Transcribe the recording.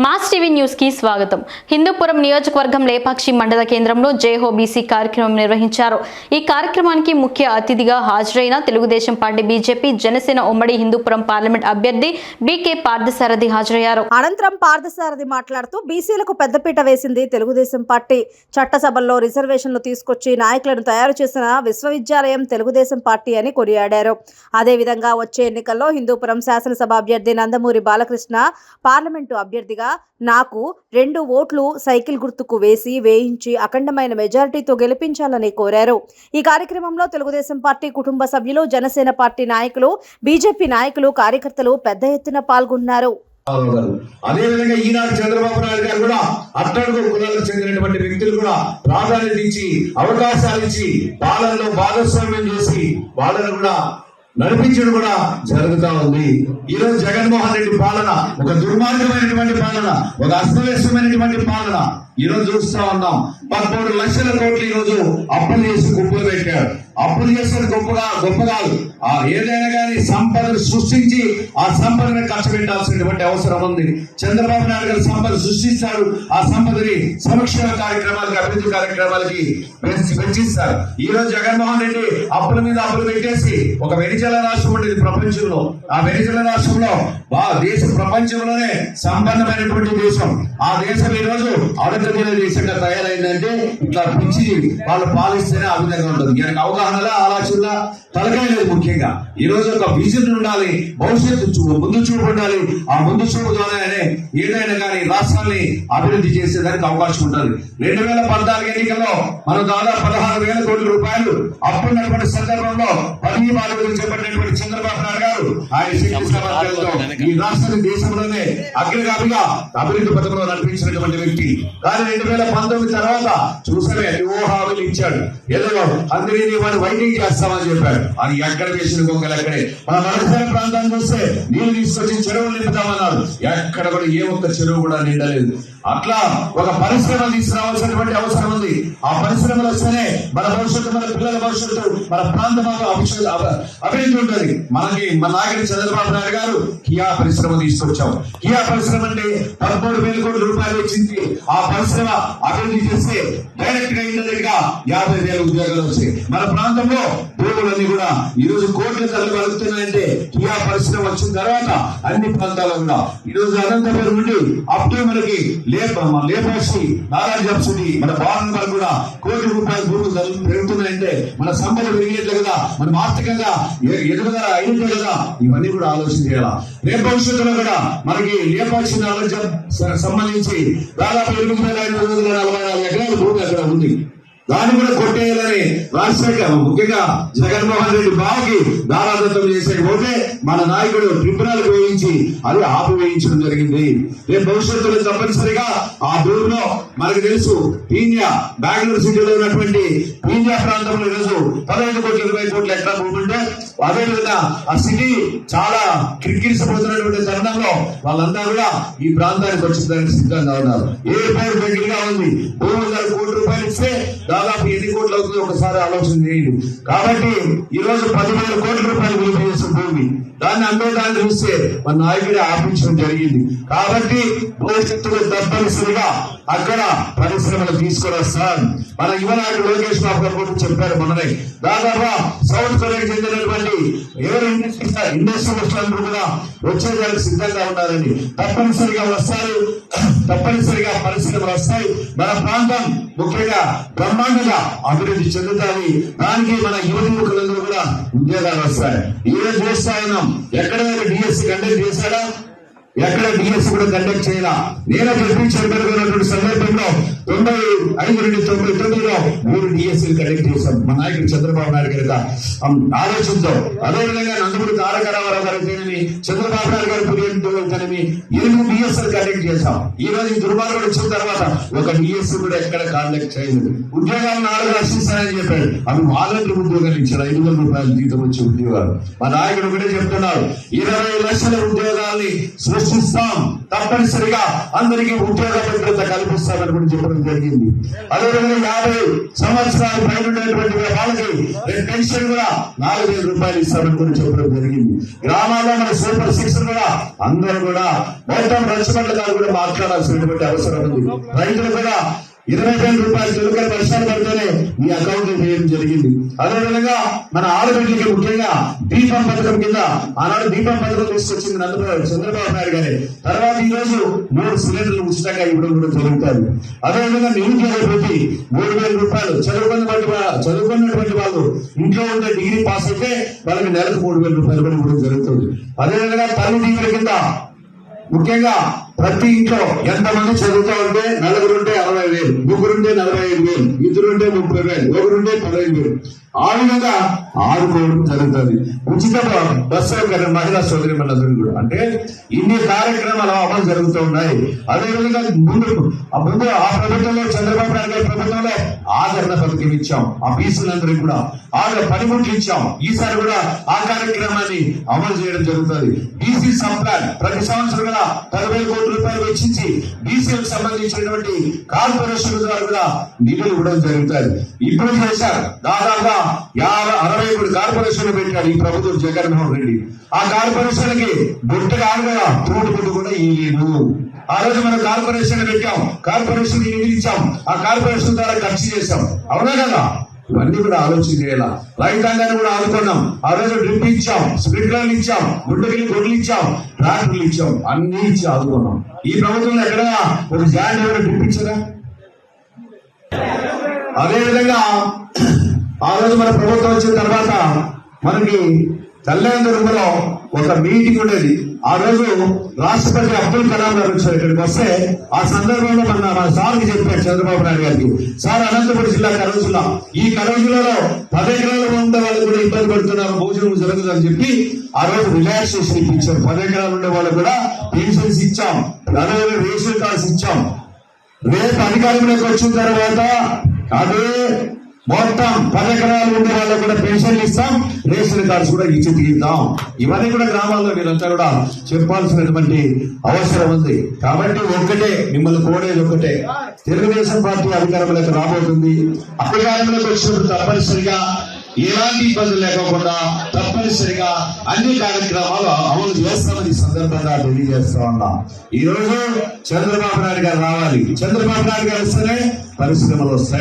Mass TV న్యూస్కి స్వాగతం. హిందూపురం నియోజకవర్గం లేపాక్షి మండల కేంద్రంలో జేహో బీసీ కార్యక్రమం నిర్వహించారు. ఈ కార్యక్రమానికి ముఖ్య అతిథిగా హాజరైన తెలుగుదేశం పార్టీ బీజేపీ జనసేన ఉమ్మడి హిందూపురం పార్లమెంట్ అభ్యర్థి బీకే పార్థసారథి హాజరయ్యారు. అనంతరం పార్థసారథి మాట్లాడుతూ బీసీలకు పెద్దపీట వేసింది తెలుగుదేశం పార్టీ. చట్టసభల్లో రిజర్వేషన్లు తీసుకొచ్చి నాయకులను తయారు చేసిన విశ్వవిద్యాలయం తెలుగుదేశం పార్టీ అని కొనియాడారు. అదేవిధంగా వచ్చే ఎన్నికల్లో హిందూపురం శాసనసభ అభ్యర్థి నందమూరి బాలకృష్ణ పార్లమెంటు అభ్యర్థిగా నాకు రెండు ఓట్లు సైకిల్ గుర్తుకు వేసి వేయించి అఖండమైన మెజారిటీతో గెలిపించాలని కోరారు. ఈ కార్యక్రమంలో తెలుగుదేశం పార్టీ కుటుంబ సభ్యులు జనసేన పార్టీ నాయకులు బీజేపీ నాయకులు కార్యకర్తలు పెద్ద ఎత్తున పాల్గొన్నారు. అదేవిధంగా ఈనాడు చంద్రబాబు నాయుడు గారు కూడా అట్టడుగు కులాలకు చెందినటువంటి వ్యక్తులు కూడా ప్రాధాన్యత ఇచ్చి అవకాశాలు ఇచ్చి పాలనలో భాగస్వామ్యం చేసి వాళ్ళను కూడా నడిపించడం కూడా జరుగుతా ఉంది. ఈ రోజు జగన్మోహన్ రెడ్డి పాలన ఒక దుర్మార్గమైనటువంటి పాలన ఒక అస్తవ్యస్తమైనటువంటి పాలన. ఈ రోజు చూస్తా ఉన్నాం. పదమూడు లక్షల కోట్లు ఈ రోజు అప్పులు చేసి కుప్పలు పెట్టారు. అప్పులు చేస్తారు గొప్పగా గొప్ప కాదు. ఆ ఏదైనా కానీ సంపదను సృష్టించి ఆ సంపదను ఖర్చు పెట్టాల్సినటువంటి అవసరం ఉంది. చంద్రబాబు నాయుడు గారు సంపద సృష్టిస్తారు ఆ సంపదని సంక్షేమ కార్యక్రమాలకి అభివృద్ధి కార్యక్రమాలకి పెంచి- వెచ్చిస్తారు ఈ రోజు జగన్మోహన్ రెడ్డి అప్పుల మీద అప్పులు పెట్టేసి ఒక వెనిజల రాష్ట్రం ఉండేది ప్రపంచంలో. ఆ వెనిజల రాష్ట్రంలో బా దేశ ప్రపంచంలోనే సంపన్నమైనటువంటి దేశం. ఆ దేశం ఈ రోజు అడుగుతున్న దేశంగా తయారైందంటే ఇట్లా పిచ్చి వాళ్ళు పాలిస్తేనే ఆ విధంగా ఉంటుంది. ఈయనకు అవగాహనలా ఆలోచనలా తలకాయ లేదు ముఖ్యంగా. ఈ రోజు ఒక విజన్ ఉండాలి భవిష్యత్తు చూపు ముందు చూపు ఉండాలి. ఆ ముందు చూపు ద్వారానే ఏదైనా కానీ రాష్ట్రాన్ని అభివృద్ధి చేసేదానికి అవకాశం ఉంటుంది. రెండు వేల పద్నాలుగు ఎన్నికల్లో మనం దాదాపు పదహారు వేల కోట్ల రూపాయలు అప్పున్నటువంటి సందర్భంలో పది బాధ్యతలు చేపట్టినటువంటి చంద్రబాబు ఆయన శక్తి సామర్థ్యాలతో ఈ రాష్ట్రాన్ని దేశంలోనే అగ్రగామిగా అభివృద్ధి పథకంలో నడిపించినటువంటి వ్యక్తి. కానీ రెండు వేల పంతొమ్మిది తర్వాత చూసమే ఎన్నో హామీలు ఇచ్చాడు. ఏదో అందరినీ వాడు వైటింగ్ చేస్తామని చెప్పాడు. అది ఎక్కడ వేసిన గొంగలు అక్కడే. మన మనసాల ప్రాంతాన్ని చూస్తే నీళ్ళు తీసుకొచ్చి చెరువులు నింపుతామన్నారు. ఎక్కడ కూడా ఏ ఒక్క చెరువు కూడా నిండలేదు. అట్లా ఒక పరిశ్రమ తీసుకురావాల్సినటువంటి అవసరం ఉంది. ఆ పరిశ్రమలు వస్తేనే మన భవిష్యత్తు మన పిల్లల భవిష్యత్తు మన ప్రాంతం అభివృద్ధి ఉంటుంది. మనకి మన నాయకుడు చంద్రబాబు నాయుడు గారు కియా పరిశ్రమ తీసుకొచ్చాం. కియా పరిశ్రమ అంటే పదమూడు వేల కోట్ల రూపాయలు వచ్చింది. ఆ పరిశ్రమ అభివృద్ధి చేస్తే డైరెక్ట్గా ఇండైరెక్ట్గా యాభై వేల ఉద్యోగాలు వచ్చాయి. మన ప్రాంతంలో భూములన్నీ కూడా ఈ రోజు కోట్ల ధరలు కలుగుతున్నాయంటే కియా పరిశ్రమ వచ్చిన తర్వాత అన్ని ప్రాంతాల్లో కూడా. ఈ రోజు అనంతపురం నుండి అప్ టు మనకి లేప మన లేపాక్షి నారాయణ జప్సుడి మన బాగుండాలి కూడా కోటి రూపాయల భూములు పెరుగుతున్నాయంటే మన సంపద పెరిగినట్లే కదా మనం ఆర్థికంగా ఎదుగుదల అయినట్లే కదా ఇవన్నీ కూడా ఆలోచన చేయాలా? రేపు భవిష్యత్తులో కూడా మనకి లేపాక్షి నారాయణ సంబంధించి దాదాపు ఎనిమిది వేల ఐదు వందల నలభై నాలుగు ఎకరాల భూమి అక్కడ ఉంది. దాన్ని కూడా కొట్టేయాలని రాజశేఖర్ ముఖ్యంగా జగన్మోహన్ రెడ్డి బావకి దారాదత్తం చేసే పోతే మన నాయకుడు ట్రిబ్యునల్ వేయించి అది ఆపు వేయించడం జరిగింది. రేపు భవిష్యత్తులో తప్పనిసరిగా ఆ దూరంలో మనకు తెలుసు పీన్యా బెంగళూరు సిటీలో ఉన్నటువంటి పీన్యా ప్రాంతంలో ఈరోజు పదహైదు కోట్ల ఇరవై కోట్ల ఎకరా భూమి ఉంటే అదేవిధంగా ఆ సిటీ చాలా కిరికిరిసిపోతున్నటువంటి తరుణంలో వాళ్ళందరూ కూడా ఈ ప్రాంతానికి వచ్చిందని సిద్ధంగా ఉన్నారు. ఎయిర్పోర్ట్ దగ్గరగా ఉంది? భూమి ధర రూపాయలు ఇస్తే దాదాపు ఎన్ని కోట్లు అవుతుంది ఒకసారి ఆలోచన చేయండి. కాబట్టి ఈ రోజు పదివేల కోట్ల రూపాయలు విలువ చేసిన భూమి. దాన్ని అమ్మేదాన్ని చూస్తే మన నాయకుడే ఆపించడం జరిగింది. కాబట్టి భవిష్యత్తులో తప్పనిసరిగా అక్కడ పరిశ్రమలు తీసుకొని వస్తాను మన యువ నాయకుడు లోకేష్ బాబు గారు కూడా చెప్పారు మొన్ననే. దాదాపు సౌత్ కొరియాకి చెందినటువంటి ఎవరు ఇండస్ట్రీ కూడా వచ్చేదానికి సిద్ధంగా ఉన్నారని. తప్పనిసరిగా వస్తారు. తప్పనిసరిగా పరిశ్రమలు వస్తాయి. మన ప్రాంతం ముఖ్యంగా బ్రహ్మాండంగా అభివృద్ధి చెందుతాయి. దానికి మన యువతి యువకులందరూ కూడా ఉద్యోగాలు వస్తాయి. ఈ రోజు చూస్తా ఉన్నాం? ఎక్కడ డిఎస్సి కండక్ట్ చేశాడా? ఎక్కడ డిఎస్ కూడా కండక్ట్ చేయాలా? నేను ప్రతి సందర్భంలో తొంభై ఐదు నుండి తొంభై తొమ్మిదిలో మూడు డిఎస్సీలు కండక్ట్ చేశాం. మా నాయకుడు చంద్రబాబు నాయుడు గారి ఆలోచనతో అదేవిధంగా నందమూరి తారక రామారావు గారు అయితేనేమి చంద్రబాబు నాయుడు గారి పుర్యంతో అయితేనేమి ఎనిమిది డిఎస్ఎల్ కండక్ట్ చేశాం. ఈ రోజు ఈ దుర్మార్గుడు వచ్చిన తర్వాత ఒక డిఎస్సీ కూడా ఎక్కడ కండక్ట్ చేయలేదు. ఉద్యోగాలు నాలుగు రక్షిస్తానని చెప్పాడు. అవి వాలంటీర్ ఉద్యోగాలు ఇచ్చారు. ఐదు వందల రూపాయలు జీతం వచ్చే ఉద్యోగాలు. మా నాయకుడు ఒకటే చెప్తున్నారు ఇరవై లక్షల ఉద్యోగాల్ని సృష్టిస్తాం. తప్పనిసరిగా అందరికీ ఉద్యోగ భద్రత కల్పిస్తామని కూడా చెప్పడం జరిగింది. అదేవిధంగా యాభై సంవత్సరాలు పైన ఉండేటువంటి వాళ్ళకి పెన్షన్ కూడా నాలుగు వేల రూపాయలు ఇస్తామని కూడా చెప్పడం జరిగింది. గ్రామాల్లో మన సూపర్ సిక్స్ కూడా అందరూ కూడా మొత్తం రచ్చబండ్ల గారు కూడా మాట్లాడాల్సినటువంటి అవసరం ఉంది. రైతులు కూడా ఇరవై వేల రూపాయలు తొలకరి వర్షాలు పడితేనే మీ అకౌంట్ చేయడం జరిగింది. అదేవిధంగా మన ఆడబిడ్డలకి ముఖ్యంగా దీపం పథకం కింద ఆనాడు దీపం పథకం తీసుకొచ్చింది నందబాబు చంద్రబాబు నాయుడు గారి. తర్వాత ఈ రోజు మూడు సిలిండర్లు ఉచితంగా ఇవ్వడం కూడా జరుగుతుంది. అదేవిధంగా నిరుద్యోగ ప్రతి మూడు వేల రూపాయలు చదువుకున్నటువంటి చదువుకున్నటువంటి వాళ్ళు ఇంట్లో ఉండే డిగ్రీ పాస్ అయితే వాళ్ళకి నెలకు మూడు వేల రూపాయలు కూడా ఇవ్వడం జరుగుతుంది. అదేవిధంగా తల్లి దీవుల కింద ముఖ్యంగా ప్రతి ఇంట్లో ఎంతమంది చదువుతా ఉంటే నలుగురుంటే అరవై వేలు ముగ్గురుంటే నలభై ఐదు వేలు ఇద్దరుంటే ముప్పై వేలు ఒకరుంటే పదహైదు వేలు. ఆ విధంగా ఆడుకోవడం జరుగుతుంది. ఉచిత బ- బస్సు సౌకర్యం మహిళా సోదరి మనందరూ కూడా. అంటే ఇన్ని కార్యక్రమాలు అమలు జరుగుతూ ఉన్నాయి. అదేవిధంగా ముందు ముందు ఆ ప్రభుత్వంలో చంద్రబాబు నాయుడు గారి ప్రభుత్వంలో ఆదరణ పథకం ఇచ్చాం. ఆ పీసులందరికీ కూడా ఆదరణ పనిముట్లు ఇచ్చాం. ఈసారి కూడా ఆ కార్యక్రమాన్ని అమలు చేయడం జరుగుతుంది. బీసీ సంప్లాన్ ప్రతి సంవత్సరం కూడా పదివేల కోట్ల రూపాయలు వెచ్చించి బీసీలకు సంబంధించినటువంటి కార్పొరేషన్ ద్వారా కూడా నిధులు ఇవ్వడం జరుగుతుంది. ఇప్పుడు చేశారు. దాదాపుగా యాభై అరవై మూడు కార్పొరేషన్లు పెట్టాడు ఈ ప్రభుత్వం జగన్మోహన్ రెడ్డి. ఆ కార్పొరేషన్లకి బుట్ట కాదు కదా తోడు కూడా ఇవ్వలేదు ఆ రోజు మనం కార్పొరేషన్ పెట్టాం కార్పొరేషన్ నిధులు ఇచ్చాం ఆ కార్పొరేషన్ ద్వారా ఖర్చు చేశాం. అవునా కదా? ఇవన్నీ కూడా ఆలోచన చేయాల? రైతాంగాన్ని కూడా ఆదుకున్నాం. ఆ రోజు డ్రిప్ ఇచ్చాం స్ప్రింక్లర్లు ఇచ్చాం గుడ్డకి గొడ్లు ఇచ్చాం ట్రాక్టర్లు ఇచ్చాం అన్ని ఇచ్చి ఆదుకున్నాం. ఈ ప్రభుత్వంలో ఎక్కడ? ఒక జాయింట్ ఎవరు డ్రిప్ ఇచ్చారా? అదే విధంగా ఆ రోజు మన ప్రభుత్వం వచ్చిన తర్వాత మనకి కళ్యాణదుర్గంలో ఒక మీటింగ్ ఉండేది. ఆ రోజు రాష్ట్రపతి అబ్దుల్ కలాం గారు వచ్చారు ఇక్కడికి వస్తే ఆ సందర్భంలో మన మన సార్కి చెప్పారు చంద్రబాబు నాయుడు గారికి. సార్ అనంతపురం జిల్లా కరవ జిల్లా ఈ కరోజులలో జిల్లాలో పది ఉండే వాళ్ళు కూడా ఇబ్బంది పడుతున్నారు. భోజనం జరుగుతుందని చెప్పి ఆ రోజు రిలాక్సేషన్ ఇప్పించారు. పది ఎకరాలు ఉండే వాళ్ళు కూడా పెన్షన్స్ ఇచ్చాం. అదేవిధంగా రేషన్ కార్డ్స్ ఇచ్చాం. రేపు అధికారంలోకి వచ్చిన తర్వాత అదే మొత్తం పది ఎకరాలు ఉండే వాళ్ళకు కూడా పెన్షన్లు ఇస్తాం రేషన్ కార్డ్స్ కూడా ఇచ్చి తీరుతాం. ఇవన్నీ కూడా గ్రామాల్లో మీరంతా కూడా చెప్పాల్సినటువంటి అవసరం ఉంది. కాబట్టి ఒక్కటే మిమ్మల్ని కోరేది ఒకటే తెలుగుదేశం పార్టీ అధికారంలోకి రాబోతుంది. అధికారంలోకి వచ్చినప్పుడు తప్పనిసరిగా ఎలాంటి ఇబ్బందులు లేకుండా తప్పనిసరిగా అన్ని కార్యక్రమాలు అమలు చేస్తామని సందర్భంగా తెలియజేస్తా ఉన్నాం. ఈ రోజు చంద్రబాబు నాయుడు గారు రావాలి. చంద్రబాబు నాయుడు గారు వస్తేనే పరిశ్రమలు వస్తాయి